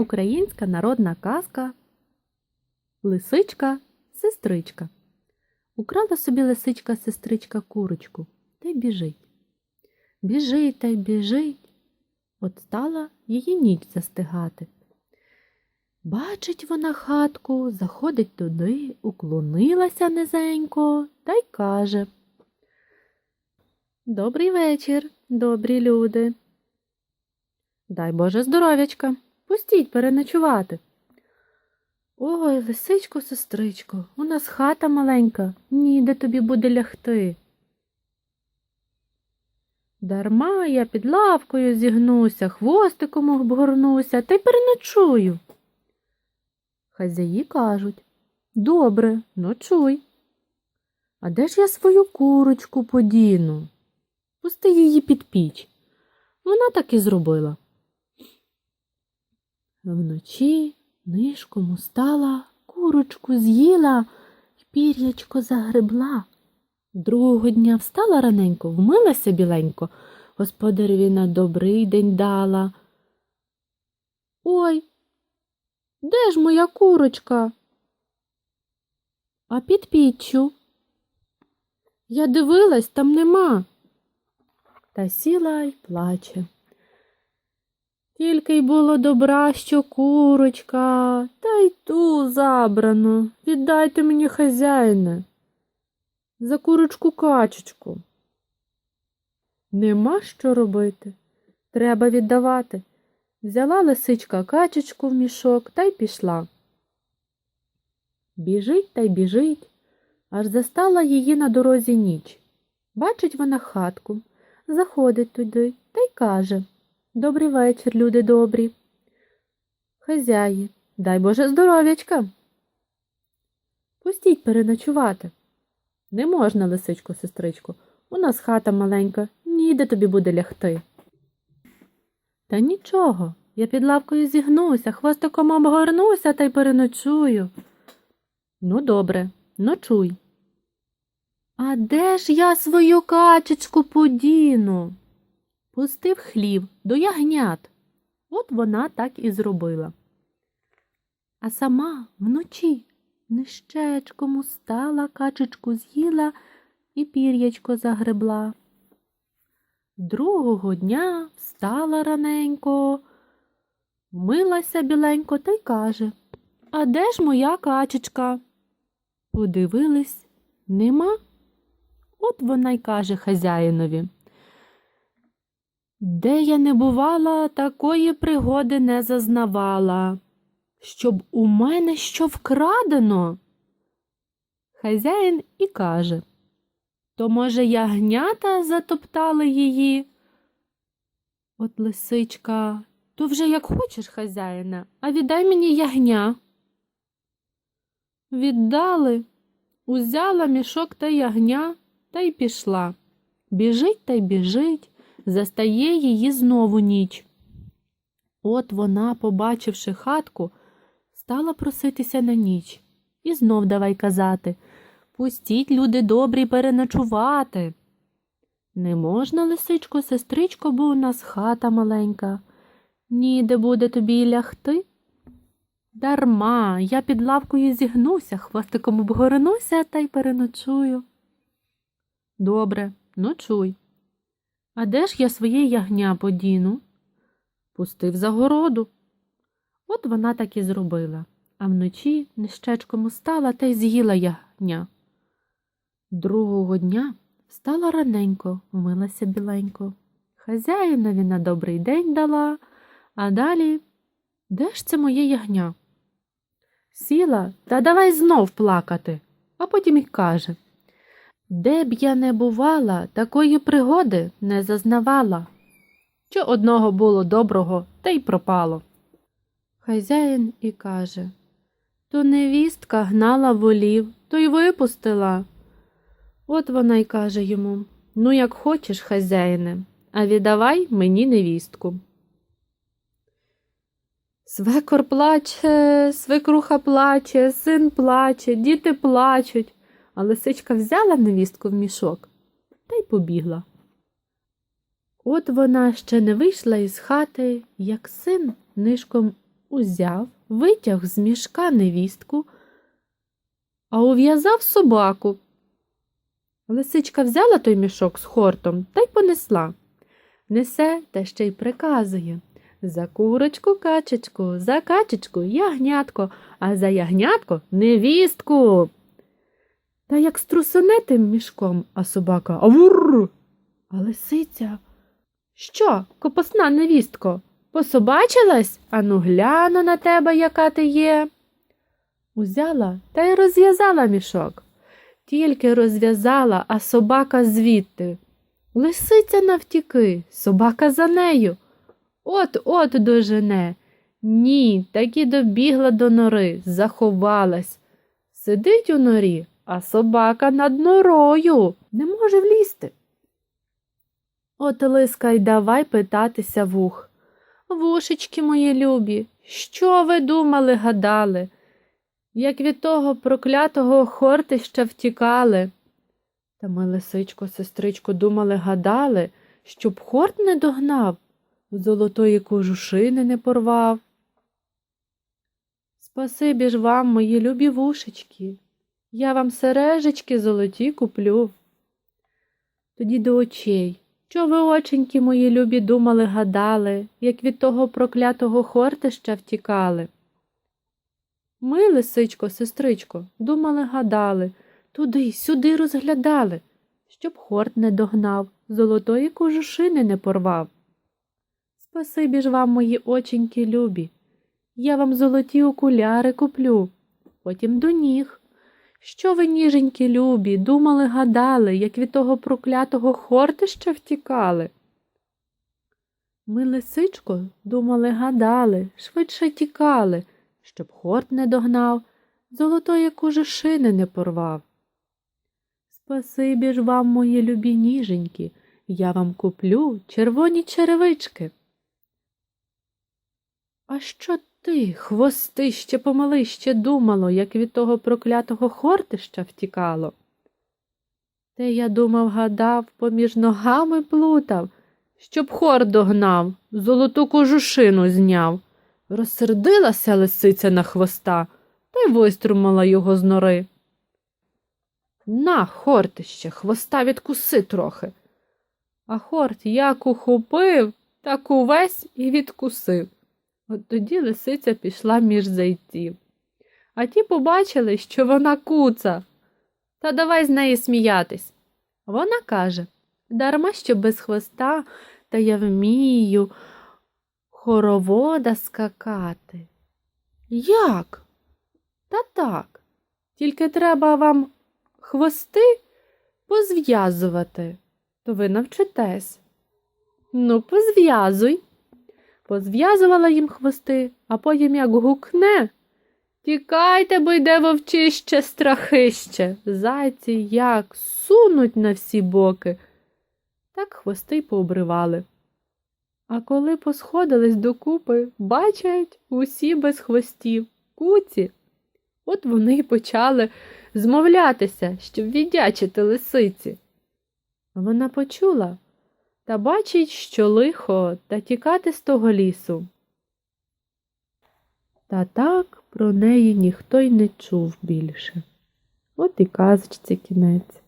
Українська народна казка Лисичка, сестричка. Украла собі лисичка сестричка курочку та й біжить. Біжить та й біжить. От стала її ніч застигати. Бачить вона хатку, заходить туди, уклонилася низенько та й каже. Добрий вечір, добрі люди. Дай Боже здоров'ячка, пустіть переночувати. Ой, лисичко, сестричко, у нас хата маленька, ніде тобі буде лягти. Дарма я під лавкою зігнуся, хвостиком обгорнуся та й переночую. Хазяї кажуть Добре, ночуй. А де ж я свою курочку подіну? Пусти її під піч. Вона так і зробила. Вночі нишком устала, курочку з'їла і пір'ячко загребла. Другого дня встала раненько, вмилася біленько, господареві на добрий день дала. Ой, де ж моя курочка? А під піччю. Я дивилась, там нема. Та сіла й плаче. Тільки й було добра, що курочка, та й ту забрано. Віддайте мені хазяїне. За курочку качечку. Нема що робити. Треба віддавати. Взяла лисичка качечку в мішок та й пішла. Біжить та й біжить, аж застала її на дорозі ніч. Бачить вона хатку, заходить туди та й каже Добрий вечір, люди добрі. Хазяї, дай Боже здоров'ячка. Пустіть переночувати. Не можна, лисичко, сестричко, у нас хата маленька, ніде тобі буде лягти. Та нічого, я під лавкою зігнуся, хвостиком обгорнуся та й переночую. Ну, добре, ночуй. А де ж я свою качечку подіну? Пустив хлів до ягнят. От вона так і зробила. А сама вночі нищечком устала, качечку з'їла і пір'ячко загребла. Другого дня встала раненько, вмилася біленько та й каже А де ж моя качечка? Подивились, нема. От вона й каже хазяїнові. Де я не бувала, такої пригоди не зазнавала, щоб у мене що вкрадено. Хазяїн і каже То, може, ягнята затоптали її? От лисичка, то вже як хочеш, хазяїна, а віддай мені ягня. Віддали, узяла мішок та ягня та й пішла. Біжить та й біжить, застає її знову ніч. От вона, побачивши хатку, стала проситися на ніч. І знов давай казати Пустіть, люди добрі, переночувати. Не можна, лисичко, сестричко, бо у нас хата маленька. Ніде буде тобі лягти. Дарма, я під лавкою зігнуся, хвостиком обгорнуся та й переночую. Добре, ночуй. А де ж я своє ягня подіну? Пустив за городу. От вона так і зробила, а вночі нищечком устала та й з'їла ягня. Другого дня встала раненько, вмилася біленько. Хазяїнові на добрий день дала, а далі де ж це моє ягня? Сіла та давай знов плакати, а потім й каже Де б я не бувала, такої пригоди не зазнавала. Що одного було доброго, та й пропало. Хазяїн і каже То невістка гнала волів, то й випустила. От вона й каже йому Ну, як хочеш, хазяїне, а віддавай мені невістку. Свекор плаче, свекруха плаче, син плаче, діти плачуть, а лисичка взяла невістку в мішок та й побігла. От вона ще не вийшла із хати, як син нишком узяв, витяг з мішка невістку, а ув'язав собаку. Лисичка взяла той мішок з хортом та й понесла. Несе та ще й приказує. За курочку качечку, за качечку ягнятко, а за ягнятко невістку. Та як струсоне тим мішком, а собака авур. А лисиця. Що, копосна невістко, пособачилась? Ану гляну на тебе, яка ти є. Узяла та й розв'язала мішок. Тільки розв'язала, а собака звідти. Лисиця навтіки, собака за нею. От-от дожене. Ні, так і добігла до нори, заховалась. Сидить у норі, а собака над норою не може влізти. От лиска й давай питатися вух. Вушечки мої любі, що ви думали, гадали? Як від того проклятого хортища втікали. Та ми, лисичко, сестричко, думали, гадали, щоб хорт не догнав, золотої кожушини не порвав. Спасибі ж вам, мої любі вушечки, я вам сережечки золоті куплю. Тоді до очей, що ви, оченьки мої любі, думали, гадали, як від того проклятого хортища втікали. Ми, лисичко, сестричко, думали, гадали, туди, сюди розглядали, щоб хорт не догнав, золотої кожушини не порвав. Спасибі ж вам, мої оченьки любі, я вам золоті окуляри куплю, потім до ніг. Що ви, ніженькі любі, думали, гадали, як від того проклятого хортища втікали? Ми, лисичко, думали, гадали, швидше тікали, щоб хорт не догнав, золотої кожушини не порвав. Спасибі ж вам, мої любі ніженькі, я вам куплю червоні черевички. А що ти, хвостище помилище, думало, як від того проклятого хортища втікало? Те я думав, гадав, поміж ногами плутав, щоб хор догнав, золоту кожушину зняв. Розсердилася лисиця на хвоста та й виструмала його з нори. На, хортище, хвоста відкуси трохи. А хорт як ухопив, так увесь і відкусив. От тоді лисиця пішла між зайців. А ті побачили, що вона куца. Та давай з неї сміятись. Вона каже дарма що без хвоста, та я вмію хоровода скакати. Як? Та так. Тільки треба вам хвости позв'язувати, то ви навчитесь. Ну, позв'язуй. Позв'язувала їм хвости, а потім як гукне. Тікайте, бо йде вовчище страхище. Зайці як сунуть на всі боки. Так хвости й пообривали. А коли посходились докупи, бачать усі без хвостів, куці. От вони й почали змовлятися, щоб віддячити лисиці. Вона почула та бачить, що лихо, та тікати з того лісу. Та так про неї ніхто й не чув більше. От і казочці кінець.